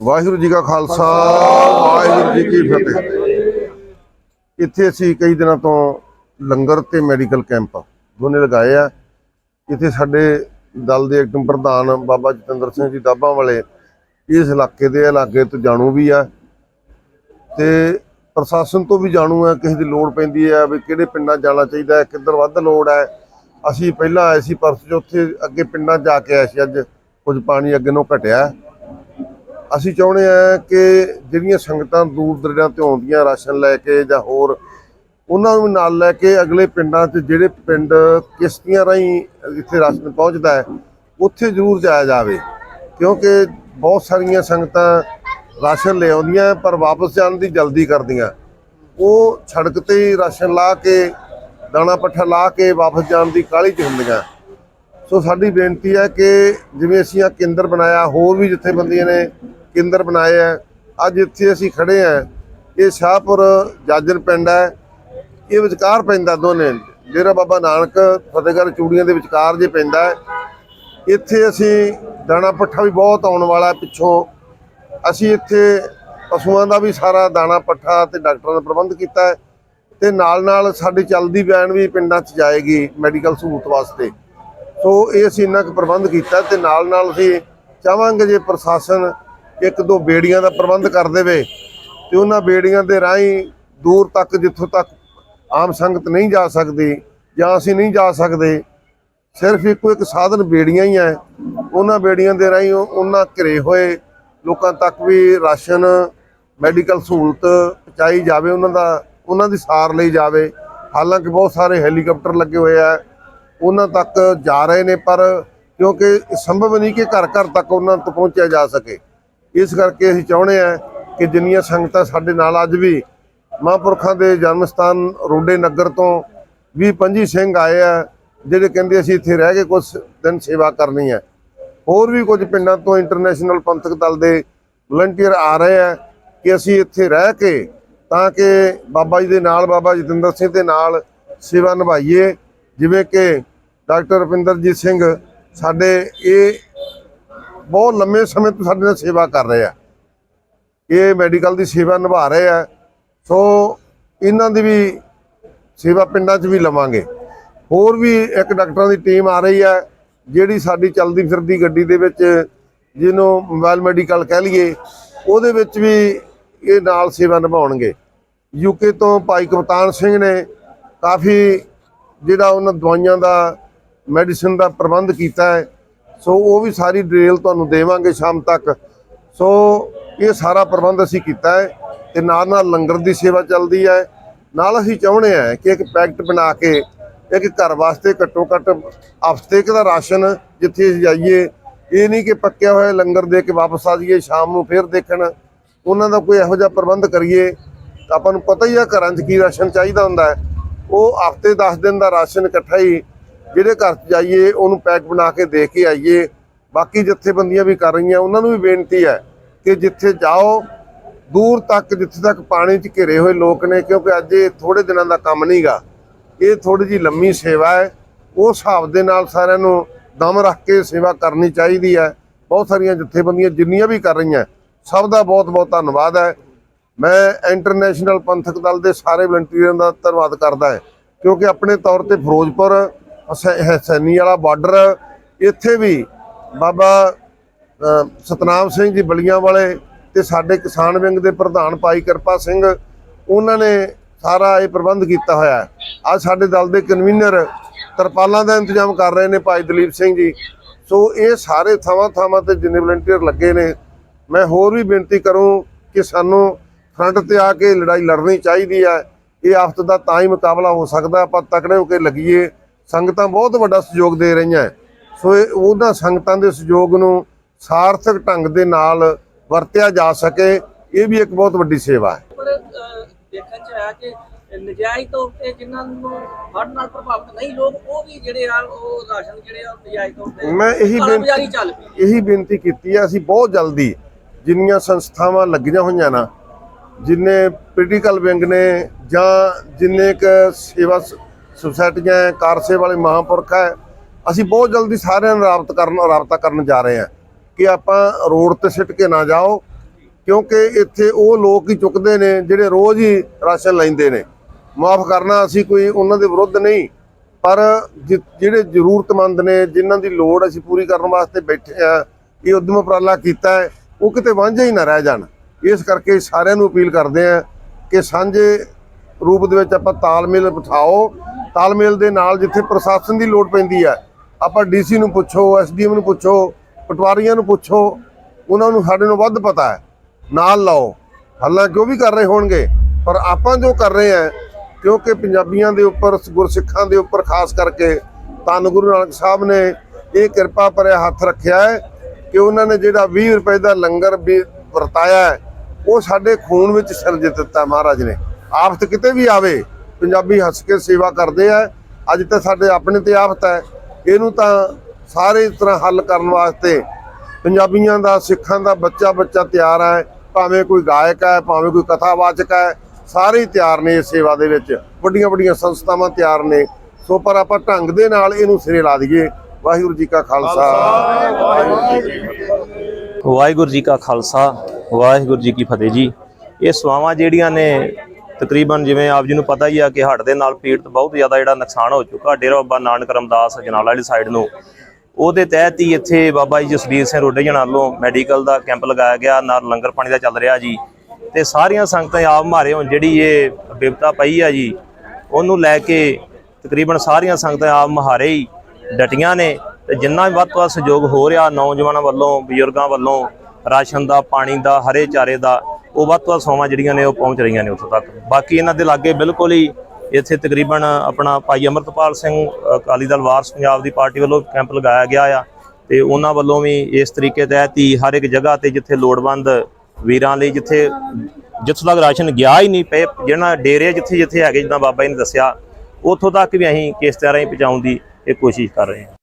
ਵਾਹਿਗੁਰੂ ਜੀ ਕਾ ਖਾਲਸਾ, ਵਾਹਿਗੁਰੂ ਜੀ ਕੀ ਫਤਿਹ। ਇੱਥੇ ਅਸੀਂ ਕਈ ਦਿਨਾਂ ਤੋਂ ਲੰਗਰ ਤੇ ਮੈਡੀਕਲ ਕੈਂਪ ਦੋਨੇ ਲਗਾਏ ਆ। ਇੱਥੇ ਸਾਡੇ ਦਲ ਦੇ ਐਕਟਿਵ ਪ੍ਰਧਾਨ ਬਾਬਾ ਜਤਿੰਦਰ ਸਿੰਘ ਜੀ ਦਾਬਾ ਵਾਲੇ, ਇਸ ਇਲਾਕੇ ਦੇ ਇਲਾਕੇ ਤੋਂ ਜਾਣੂ ਵੀ ਆ। ਤੇ ਪ੍ਰਸ਼ਾਸਨ ਤੋਂ ਵੀ ਜਾਣੂ ਹੈ ਕਿਸੇ ਦੀ ਲੋੜ ਪੈਂਦੀ ਹੈ ਵੀ ਕਿਹੜੇ ਪਿੰਡਾਂ ਜਾਣਾ ਚਾਹੀਦਾ ਹੈ, ਕਿੱਧਰ ਵੱਧ ਲੋੜ ਹੈ। ਅਸੀਂ ਪਹਿਲਾਂ ਆਏ ਸੀ ਪਰਸ ਚ, ਉੱਥੇ ਅੱਗੇ ਪਿੰਡਾਂ 'ਚ ਜਾ ਕੇ ਆਏ ਸੀ ਅੱਜ, ਕੁਝ ਪਾਣੀ ਅੱਗੇ ਨੂੰ ਘਟਿਆ। ਅਸੀਂ ਚਾਹੁੰਦੇ ਆ ਕਿ ਜਿਹੜੀਆਂ ਸੰਗਤਾਂ ਦੂਰ ਦਰਿਆ ਤੋਂ ਆਉਂਦੀਆਂ ਰਾਸ਼ਨ ਲੈ ਕੇ ਜਾਂ ਹੋਰ, ਉਹਨਾਂ ਨੂੰ ਨਾਲ ਲੈ ਕੇ ਅਗਲੇ ਪਿੰਡਾਂ 'ਚ ਜਿਹੜੇ ਪਿੰਡ ਕਿਸ਼ਤੀਆਂ ਰਾਹੀਂ ਇੱਥੇ ਰਾਸ਼ਨ ਪਹੁੰਚਦਾ ਹੈ, ਉੱਥੇ ਜ਼ਰੂਰ ਜਾਇਆ ਜਾਵੇ। ਕਿਉਂਕਿ ਬਹੁਤ ਸਾਰੀਆਂ ਸੰਗਤਾਂ ਰਾਸ਼ਨ ਲੈ ਆਉਂਦੀਆਂ ਪਰ ਵਾਪਸ ਜਾਣ ਦੀ ਜਲਦੀ ਕਰਦੀਆਂ। ਉਹ ਸੜਕ ਤੇ ਹੀ ਰਾਸ਼ਨ ਲਾ ਕੇ, ਦਾਣਾ ਪੱਠਾ ਲਾ ਕੇ ਵਾਪਸ ਜਾਣ ਦੀ ਕਾਹਲੀ 'ਚ ਹੁੰਦੀਆਂ। ਸੋ ਸਾਡੀ ਬੇਨਤੀ ਹੈ ਕਿ ਜਿਵੇਂ ਅਸੀਂ ਆ ਕੇਂਦਰ ਬਣਾਇਆ, ਹੋਰ ਵੀ ਜਥੇਬੰਦੀਆਂ ਨੇ ਕੇਂਦਰ ਬਣਾਏ ਹੈ। ਅੱਜ ਇੱਥੇ ਅਸੀਂ ਖੜੇ ਆ ਇਹ ਸ਼ਾਹਪੁਰ ਜਾਜਰ ਪਿੰਡ ਹੈ। ਇਹ ਵਿਚਕਾਰ ਪੈਂਦਾ ਦੋਨੇ। ਡੇਰਾ ਬਾਬਾ ਨਾਨਕ ਫਤਿਹਗੜ੍ਹ ਚੂੜੀਆਂ ਦੇ ਵਿਚਕਾਰ ਜੇ ਪੈਂਦਾ ਹੈ। ਇੱਥੇ ਅਸੀਂ ਦਾਣਾ ਪੱਠਾ ਵੀ ਬਹੁਤ ਆਉਣ ਵਾਲਾ ਪਿੱਛੋਂ। ਅਸੀਂ ਇੱਥੇ ਪਸ਼ੂਆਂ ਦਾ ਵੀ ਸਾਰਾ ਦਾਣਾ ਪੱਠਾ ਤੇ ਡਾਕਟਰਾਂ ਦਾ ਪ੍ਰਬੰਧ ਕੀਤਾ ਹੈ। ਤੇ ਨਾਲ ਨਾਲ ਸਾਡੀ ਚੱਲਦੀ ਵੈਨ ਵੀ ਪਿੰਡਾਂ 'ਚ ਜਾਏਗੀ ਮੈਡੀਕਲ ਸਹੂਲਤ ਵਾਸਤੇ। ਸੋ ਇਹ ਅਸੀਂ ਇੰਨਾ ਕੁ ਪ੍ਰਬੰਧ ਕੀਤਾ ਤੇ ਨਾਲ ਨਾਲ ਅਸੀਂ ਚਾਹਾਂਗੇ ਜੇ ਪ੍ਰਸ਼ਾਸਨ ਇੱਕ ਦੋ ਬੇੜੀਆਂ ਦਾ ਪ੍ਰਬੰਧ ਕਰ ਦੇਵੇ ਤੇ ਉਹਨਾਂ ਬੇੜੀਆਂ ਦੇ ਰਾਹੀਂ ਦੂਰ ਤੱਕ, ਜਿੱਥੋਂ ਤੱਕ ਆਮ ਸੰਗਤ ਨਹੀਂ ਜਾ ਸਕਦੀ ਜਾਂ ਅਸੀਂ ਨਹੀਂ ਜਾ ਸਕਦੇ, ਸਿਰਫ ਇੱਕੋ ਇੱਕ ਸਾਧਨ ਬੇੜੀਆਂ ਹੀ ਹੈ। ਉਹਨਾਂ ਬੇੜੀਆਂ ਦੇ ਰਾਹੀਂ ਉਹਨਾਂ ਘਿਰੇ ਹੋਏ ਲੋਕਾਂ ਤੱਕ ਵੀ ਰਾਸ਼ਨ, ਮੈਡੀਕਲ ਸਹੂਲਤ ਪਹੁੰਚਾਈ ਜਾਵੇ, ਉਹਨਾਂ ਦਾ, ਉਹਨਾਂ ਦੀ ਸਾਰ ਲਈ ਜਾਵੇ। ਹਾਲਾਂਕਿ ਬਹੁਤ ਸਾਰੇ ਹੈਲੀਕਾਪਟਰ ਲੱਗੇ ਹੋਏ ਆ, ਉਹਨਾਂ ਤੱਕ ਜਾ ਰਹੇ ਨੇ, ਪਰ ਕਿਉਂਕਿ ਸੰਭਵ ਨਹੀਂ ਕਿ ਘਰ ਘਰ ਤੱਕ ਉਹਨਾਂ ਤੱਕ ਪਹੁੰਚਿਆ ਜਾ ਸਕੇ। ਇਸ ਕਰਕੇ ਅਸੀਂ ਚਾਹੁੰਦੇ ਆ ਕਿ ਜਿੰਨੀਆਂ ਸੰਗਤਾਂ ਸਾਡੇ ਨਾਲ ਅੱਜ ਵੀ ਮਹਾਂਪੁਰਖਾਂ ਦੇ ਜਨਮ ਸਥਾਨ ਰੋਡੇ ਨਗਰ ਤੋਂ 20 25 ਸਿੰਘ ਆਏ ਆ, ਜਿਹੜੇ ਕਹਿੰਦੇ ਅਸੀਂ ਇੱਥੇ ਰਹਿ ਕੇ ਕੁਝ ਦਿਨ ਸੇਵਾ ਕਰਨੀ ਹੈ। ਹੋਰ ਵੀ ਕੁਝ ਪਿੰਡਾਂ ਤੋਂ ਇੰਟਰਨੈਸ਼ਨਲ ਪੰਥਕ ਦਲ ਦੇ ਵਲੰਟੀਅਰ ਆ ਰਹੇ ਆ ਕਿ ਅਸੀਂ ਇੱਥੇ ਰਹਿ ਕੇ ਤਾਂ ਕਿ ਬਾਬਾ ਜੀ ਦੇ ਨਾਲ, ਬਾਬਾ ਜਤਿੰਦਰ ਸਿੰਘ ਦੇ ਨਾਲ ਸੇਵਾ ਨਿਭਾਈਏ। ਜਿਵੇਂ ਕਿ ਡਾਕਟਰ ਰਪਿੰਦਰਜੀਤ ਸਿੰਘ, ਸਾਡੇ ਇਹ ਬਹੁਤ ਲੰਮੇ ਸਮੇਂ ਤੋਂ ਸਾਡੇ ਨਾਲ ਸੇਵਾ ਕਰ ਰਹੇ ਆ। ਇਹ ਮੈਡੀਕਲ ਦੀ ਸੇਵਾ ਨਿਭਾ ਰਹੇ ਆ। ਸੋ ਇਹਨਾਂ ਦੀ ਵੀ ਸੇਵਾ ਪਿੰਡਾਂ 'ਚ ਵੀ ਲਵਾਂਗੇ। ਹੋਰ ਵੀ ਇੱਕ ਡਾਕਟਰਾਂ ਦੀ ਟੀਮ ਆ ਰਹੀ ਹੈ ਜਿਹੜੀ ਸਾਡੀ ਚਲਦੀ ਫਿਰਦੀ ਗੱਡੀ ਦੇ ਵਿੱਚ ਜਿਹਨੂੰ ਮੋਬਾਈਲ ਮੈਡੀਕਲ ਕਹਿ ਲਈਏ, ਉਹਦੇ ਵਿੱਚ ਵੀ ਇਹ ਨਾਲ ਸੇਵਾ ਨਿਭਾਉਣਗੇ। ਯੂਕੇ ਤੋਂ ਭਾਈ ਕਪਤਾਨ ਸਿੰਘ ਨੇ ਕਾਫੀ ਜਿਹੜਾ ਉਹਨਾਂ ਦਵਾਈਆਂ ਦਾ, ਮੈਡੀਸਿਨ ਦਾ ਪ੍ਰਬੰਧ ਕੀਤਾ ਹੈ। ਸੋ ਉਹ ਵੀ ਸਾਰੀ ਡਿਟੇਲ ਤੁਹਾਨੂੰ ਦੇਵਾਂਗੇ ਸ਼ਾਮ ਤੱਕ। ਸੋ ਇਹ ਸਾਰਾ ਪ੍ਰਬੰਧ ਅਸੀਂ ਕੀਤਾ ਹੈ ਤੇ ਨਾਲ ਨਾਲ ਲੰਗਰ ਦੀ ਸੇਵਾ ਚੱਲਦੀ ਹੈ। ਨਾਲ ਅਸੀਂ ਚਾਹੁੰਦੇ ਹਾਂ ਕਿ ਇੱਕ ਪੈਕਟ ਬਣਾ ਕੇ ਇੱਕ ਘਰ ਵਾਸਤੇ ਘੱਟੋ ਘੱਟ ਹਫ਼ਤੇ ਕੁ ਦਾ ਰਾਸ਼ਨ ਜਿੱਥੇ ਅਸੀਂ ਜਾਈਏ। ਇਹ ਨਹੀਂ ਕਿ ਪੱਕਿਆ ਹੋਇਆ ਲੰਗਰ ਦੇ ਕੇ ਵਾਪਸ ਆ ਜਾਈਏ, ਸ਼ਾਮ ਨੂੰ ਫੇਰ ਦੇਖਣ। ਉਹਨਾਂ ਦਾ ਕੋਈ ਇਹੋ ਜਿਹਾ ਪ੍ਰਬੰਧ ਕਰੀਏ ਤਾਂ ਆਪਾਂ ਨੂੰ ਪਤਾ ਹੀ ਆ ਘਰਾਂ 'ਚ ਕੀ ਰਾਸ਼ਨ ਚਾਹੀਦਾ ਹੁੰਦਾ ਹੈ। ਉਹ ਹਫ਼ਤੇ 10 ਦਿਨ ਦਾ ਰਾਸ਼ਨ ਇਕੱਠਾ ਹੀ ਜਿਹੜੇ ਘਰ 'ਚ ਜਾਈਏ, ਉਹਨੂੰ ਪੈਕ ਬਣਾ ਕੇ ਦੇ ਕੇ ਆਈਏ। ਬਾਕੀ ਜਥੇਬੰਦੀਆਂ ਵੀ ਕਰ ਰਹੀਆਂ, ਉਹਨਾਂ ਨੂੰ ਵੀ ਬੇਨਤੀ ਹੈ ਕਿ ਜਿੱਥੇ ਜਾਓ, ਦੂਰ ਤੱਕ, ਜਿੱਥੇ ਤੱਕ ਪਾਣੀ 'ਚ ਘਿਰੇ ਹੋਏ ਲੋਕ ਨੇ, ਕਿਉਂਕਿ ਅੱਜ ਇਹ ਥੋੜੇ ਦਿਨਾਂ ਦਾ ਕੰਮ ਨਹੀਂਗਾ। ਇਹ ਥੋੜੀ ਜੀ ਲੰਮੀ ਸੇਵਾ ਹੈ। ਉਸ ਹਿਸਾਬ ਦੇ ਨਾਲ ਸਾਰਿਆਂ ਨੂੰ ਦਮ ਰੱਖ ਕੇ ਸੇਵਾ ਕਰਨੀ ਚਾਹੀਦੀ ਹੈ। ਬਹੁਤ ਸਾਰੀਆਂ ਜਥੇਬੰਦੀਆਂ ਜਿੰਨੀਆਂ ਵੀ ਕਰ ਰਹੀਆਂ, ਸਭ ਦਾ ਬਹੁਤ ਬਹੁਤ ਧੰਨਵਾਦ ਹੈ। ਮੈਂ ਇੰਟਰਨੈਸ਼ਨਲ ਪੰਥਕ ਦਲ ਦੇ ਸਾਰੇ ਵਲੰਟੀਅਰਾਂ ਦਾ ਧੰਨਵਾਦ ਕਰਦਾ ਹਾਂ, ਕਿਉਂਕਿ ਆਪਣੇ ਤੌਰ ਤੇ ਫਿਰੋਜ਼ਪੁਰ ਹਸੈਨੀ ਵਾਲਾ ਬਾਰਡਰ ਇੱਥੇ ਵੀ ਬਾਬਾ ਸਤਨਾਮ ਸਿੰਘ ਜੀ ਬਲੀਆਂ ਵਾਲੇ ਤੇ ਸਾਡੇ ਕਿਸਾਨ ਵਿੰਗ ਦੇ ਪ੍ਰਧਾਨ ਭਾਈ ਕਿਰਪਾ ਸਿੰਘ, ਉਹਨਾਂ ਨੇ ਸਾਰਾ ਇਹ ਪ੍ਰਬੰਧ ਕੀਤਾ ਹੋਇਆ ਅੱਜ ਸਾਡੇ ਦਲ ਦੇ ਕਨਵੀਨਰ ਤਰਪਾਲਾਂ ਦਾ ਇੰਤਜ਼ਾਮ ਕਰ ਰਹੇ ਨੇ ਭਾਈ ਦਲੀਪ ਸਿੰਘ ਜੀ। ਸੋ ਇਹ ਸਾਰੇ ਥਾਵਾਂ ਥਾਵਾਂ ਤੇ ਜਿੰਨੇ ਵਲੰਟੀਅਰ ਲੱਗੇ ਨੇ, ਮੈਂ ਹੋਰ ਵੀ ਬੇਨਤੀ ਕਰੂੰ ਕਿ ਸਾਨੂੰ ਫਰੰਟ ਤੇ ਆ ਕੇ ਲੜਾਈ ਲੜਨੀ ਚਾਹੀਦੀ ਹੈ। ਇਹ ਆਫਤ ਦਾ ਤਾਂ ਹੀ ਮੁਕਾਬਲਾ ਹੋ ਸਕਦਾ, ਆਪਾਂ ਤਕੜੇ ਹੋ ਕੇ ਲੱਗੀਏ। ਸੰਗਤਾਂ ਬਹੁਤ ਵੱਡਾ ਸਹਿਯੋਗ ਦੇ ਰਹੀਆਂ ਸੋ ਉਹਨਾਂ ਸੰਗਤਾਂ ਦੇ ਸਹਿਯੋਗ ਨੂੰ ਸਾਰਥਕ ਢੰਗ ਦੇ ਨਾਲ ਵਰਤਿਆ ਜਾ ਸਕੇ ਇਹ ਵੀ ਇੱਕ ਬਹੁਤ ਵੱਡੀ ਸੇਵਾ ਹੈ। ਪਰ ਅਹ, ਦੇਖਣ ਚ ਆਇਆ ਕਿ ਨਜਾਇਜ਼ ਤੌਰ ਤੇ ਜਿਨ੍ਹਾਂ ਨੂੰ ਹੜ੍ਹ ਨਾਲ ਪ੍ਰਭਾਵਿਤ ਨਹੀਂ ਲੋਕ ਉਹ ਵੀ ਜਿਹੜੇ ਆ ਉਹ ਰਾਸ਼ਨ ਜਿਹੜੇ ਆ ਨਜਾਇਜ਼ ਤੌਰ ਤੇ ਮੈਂ ਇਹੀ ਬੇਨਤੀ ਇਹੀ ਬੇਨਤੀ ਕੀਤੀ ਹੈ ਅਸੀਂ ਬਹੁਤ ਜਲਦੀ ਜਿੰਨੀਆਂ ਸੰਸਥਾਵਾਂ ਲੱਗੀਆਂ ਹੋਈਆਂ ਨਾ ਜਿੰਨੇ ਪੋਲੀਟੀਕਲ ਵਿੰਗ ਨੇ ਜਾਂ ਜਿੰਨੇ ਕ ਸੇਵਾ ਸੁਸਾਇਟੀਆਂ ਹੈ, ਕਾਰ ਸੇਵਾ ਵਾਲੇ ਮਹਾਂਪੁਰਖ ਹੈ। ਅਸੀਂ ਬਹੁਤ ਜਲਦੀ ਸਾਰਿਆਂ ਨਾਲ ਰਾਬਤ ਕਰਨ ਰਾਬਤਾ ਕਰਨ ਜਾ ਰਹੇ ਹਾਂ ਕਿ ਆਪਾਂ ਰੋਡ ਤੇ ਸਿੱਟ ਕੇ ਨਾ ਜਾਓ ਕਿਉਂਕਿ ਇੱਥੇ ਉਹ ਲੋਕ ਹੀ ਚੁੱਕਦੇ ਨੇ ਜਿਹੜੇ ਰੋਜ਼ ਹੀ ਰਾਸ਼ਨ ਲੈਂਦੇ ਨੇ। ਮਾਫ ਕਰਨਾ ਅਸੀਂ ਕੋਈ ਉਹਨਾਂ ਦੇ ਵਿਰੁੱਧ ਨਹੀਂ ਪਰ ਜਿ- ਜਿਹੜੇ ਜ਼ਰੂਰਤਮੰਦ ਨੇ ਜਿਨ੍ਹਾਂ ਦੀ ਲੋੜ ਅਸੀਂ ਪੂਰੀ ਕਰਨ ਵਾਸਤੇ ਬੈਠੇ ਆ ਇਹ ਉਦਮ ਉਪਰਾਲਾ ਕੀਤਾ ਹੈ ਉਹ ਕਿਤੇ ਵਾਂਝੇ ਹੀ ਨਾ ਰਹਿ ਜਾਣ। ਇਸ ਕਰਕੇ ਸਾਰਿਆਂ ਨੂੰ ਅਪੀਲ ਕਰਦੇ ਆ ਕਿ ਸਾਂਝੇ ਰੂਪ ਦੇ ਵਿੱਚ ਆਪਾਂ ਤਾਲਮੇਲ ਬਿਠਾਓ। ਤਾਲਮੇਲ ਦੇ ਨਾਲ ਜਿੱਥੇ ਪ੍ਰਸ਼ਾਸਨ ਦੀ ਲੋੜ ਪੈਂਦੀ ਹੈ, ਆਪਾਂ ਡੀਸੀ ਨੂੰ ਪੁੱਛੋ, ਐਸਡੀਐਮ ਨੂੰ ਪੁੱਛੋ, ਪਟਵਾਰੀਆਂ ਨੂੰ ਪੁੱਛੋ, ਉਹਨਾਂ ਨੂੰ ਸਾਡੇ ਨੂੰ ਵੱਧ ਪਤਾ ਹੈ। ਨਾਲ ਲਾਓ। ਹਾਲਾਂਕਿ ਉਹ ਵੀ ਕਰ ਰਹੇ ਹੋਣਗੇ? ਪਰ ਆਪਾਂ ਜੋ ਕਰ ਰਹੇ ਹਾਂ, ਕਿਉਂਕਿ ਪੰਜਾਬੀਆਂ ਦੇ ਉੱਪਰ, ਗੁਰਸਿੱਖਾਂ ਦੇ ਉੱਪਰ ਖਾਸ ਕਰਕੇ ਧੰਨ ਗੁਰੂ ਨਾਨਕ ਸਾਹਿਬ ਨੇ ਇਹ ਕਿਰਪਾ ਭਰਿਆ ਹੱਥ ਰੱਖਿਆ ਹੈ ਕਿ ਉਹਨਾਂ ਨੇ ਜਿਹੜਾ 20 ਰੁਪਏ ਦਾ ਲੰਗਰ ਵੀ ਵਰਤਾਇਆ ਹੈ, ਉਹ ਸਾਡੇ ਖੂਨ ਵਿੱਚ ਸਿਰਜ ਦਿੱਤਾ ਮਹਾਰਾਜ ਨੇ। ਆਫਤ ਕਿਤੇ ਵੀ ਆਵੇ, ਪੰਜਾਬੀ ਹੱਸ ਕੇ ਸੇਵਾ ਕਰਦੇ ਆ, ਅੱਜ ਤਾਂ ਸਾਡੇ ਆਪਣੇ ਤੇ ਆਫਤ ਹੈ। ਇਹਨੂੰ ਤਾਂ ਸਾਰੇ ਇਸ ਤਰ੍ਹਾਂ ਹੱਲ ਕਰਨ ਵਾਸਤੇ ਪੰਜਾਬੀਆਂ ਦਾ, ਸਿੱਖਾਂ ਦਾ ਬੱਚਾ ਬੱਚਾ ਤਿਆਰ ਹੈ। ਭਾਵੇਂ ਕੋਈ ਗਾਇਕ ਹੈ, ਭਾਵੇਂ ਕੋਈ ਕਥਾਵਾਚਕ ਹੈ, ਸਾਰੇ ਤਿਆਰ ਨੇ ਇਸ ਸੇਵਾ ਦੇ ਵਿੱਚ। ਵੱਡੀਆਂ ਵੱਡੀਆਂ ਸੰਸਥਾਵਾਂ ਤਿਆਰ ਨੇ। ਸੋ ਪਰ ਆਪਾਂ ਢੰਗ ਦੇ ਨਾਲ ਇਹਨੂੰ ਸਿਰੇ ਲਾ ਦਈਏ। ਵਾਹਿਗੁਰੂ ਜੀ ਕਾ ਖਾਲਸਾ। ਵਾਹਿਗੁਰੂ ਜੀ ਵਾਹਿਗੁਰੂ ਜੀ ਕਾ ਖਾਲਸਾ। ਵਾਹਿਗੁਰੂ ਜੀ ਕੀ ਫਤਿਹ ਜੀ। ਇਹ ਸਵਾਵਾਂ ਜਿਹੜੀਆਂ ਨੇ ਤਕਰੀਬਨ ਜਿਵੇਂ ਆਪ ਜੀ ਨੂੰ ਪਤਾ ਹੀ ਆ ਕਿ ਹੜ੍ਹ ਦੇ ਨਾਲ ਪੀੜਤ ਬਹੁਤ ਜ਼ਿਆਦਾ ਜਿਹੜਾ ਨੁਕਸਾਨ ਹੋ ਚੁੱਕਾ, ਡੇਰਾ ਬਾਬਾ ਨਾਨਕ ਰਮਦਾਸ ਜਨਾਲਾ ਵਾਲੀ ਸਾਈਡ ਨੂੰ। ਉਹਦੇ ਤਹਿਤ ਹੀ ਇੱਥੇ ਬਾਬਾ ਜੀ ਜਸਵੀਰ ਸਿੰਘ ਰੋਡੇ ਜਣਾ ਮੈਡੀਕਲ ਦਾ ਕੈਂਪ ਲਗਾਇਆ ਗਿਆ, ਨਾਲ ਲੰਗਰ ਪਾਣੀ ਦਾ ਚੱਲ ਰਿਹਾ ਜੀ। ਤੇ ਸਾਰੀਆਂ ਸੰਗਤਾਂ ਆਪ ਮਾਰੇ ਹੋਣ, ਜਿਹੜੀ ਇਹ ਬਿਪਤਾ ਪਈ ਆ ਜੀ, ਉਹਨੂੰ ਲੈ ਕੇ ਤਕਰੀਬਨ ਸਾਰੀਆਂ ਸੰਗਤਾਂ ਆਪ ਮਹਾਰੇ ਹੀ ਡਟੀਆਂ ਨੇ। ਤੇ ਜਿੰਨਾ ਵੀ ਵੱਧ ਤੋਂ ਵੱਧ ਸਹਿਯੋਗ ਹੋ ਰਿਹਾ, ਨੌਜਵਾਨਾਂ ਵੱਲੋਂ, ਬਜ਼ੁਰਗਾਂ ਵੱਲੋਂ, ਰਾਸ਼ਨ ਦਾ, ਪਾਣੀ ਦਾ, ਹਰੇ ਚਾਰੇ ਦਾ ਉਹ ਵੱਧ ਤੋਂ ਵੱਧ ਸੌਵਾਂ ਜਿਹੜੀਆਂ ਨੇ ਉਹ ਪਹੁੰਚ ਰਹੀਆਂ ਨੇ ਉੱਥੋਂ ਤੱਕ। ਬਾਕੀ ਇਹਨਾਂ ਦੇ ਲਾਗੇ ਬਿਲਕੁਲ ਹੀ ਇੱਥੇ ਤਕਰੀਬਨ ਆਪਣਾ ਭਾਈ ਅਮਰਤਪਾਲ ਸਿੰਘ ਅਕਾਲੀ ਦਲ ਵਾਰਸ ਪੰਜਾਬ ਦੀ ਪਾਰਟੀ ਵੱਲੋਂ ਕੈਂਪ ਲਗਾਇਆ ਗਿਆ ਆ ਤੇ ਉਹਨਾਂ ਵੱਲੋਂ ਵੀ ਇਸ ਤਰੀਕੇ ਤਹਿਤ ਹੀ ਹਰ ਇੱਕ ਜਗ੍ਹਾ ਤੇ ਜਿੱਥੇ ਲੋੜਵੰਦ ਵੀਰਾਂ ਲਈ ਜਿੱਥੇ ਜਿੱਥੋਂ ਤੱਕ ਰਾਸ਼ਨ ਗਿਆ ਹੀ ਨਹੀਂ, ਪਏ ਜਿਹੜਾ ਡੇਰੇ ਜਿੱਥੇ ਜਿੱਥੇ ਹੈਗੇ, ਜਿੱਦਾਂ ਬਾਬਾ ਜੀ ਨੇ ਦੱਸਿਆ, ਉੱਥੋਂ ਤੱਕ ਵੀ ਅਸੀਂ ਕਿਸ ਤਰ੍ਹਾਂ ਹੀ ਪਹੁੰਚਾਉਣ ਦੀ ਇਹ ਕੋਸ਼ਿਸ਼ ਕਰ ਰਹੇ ਹਾਂ।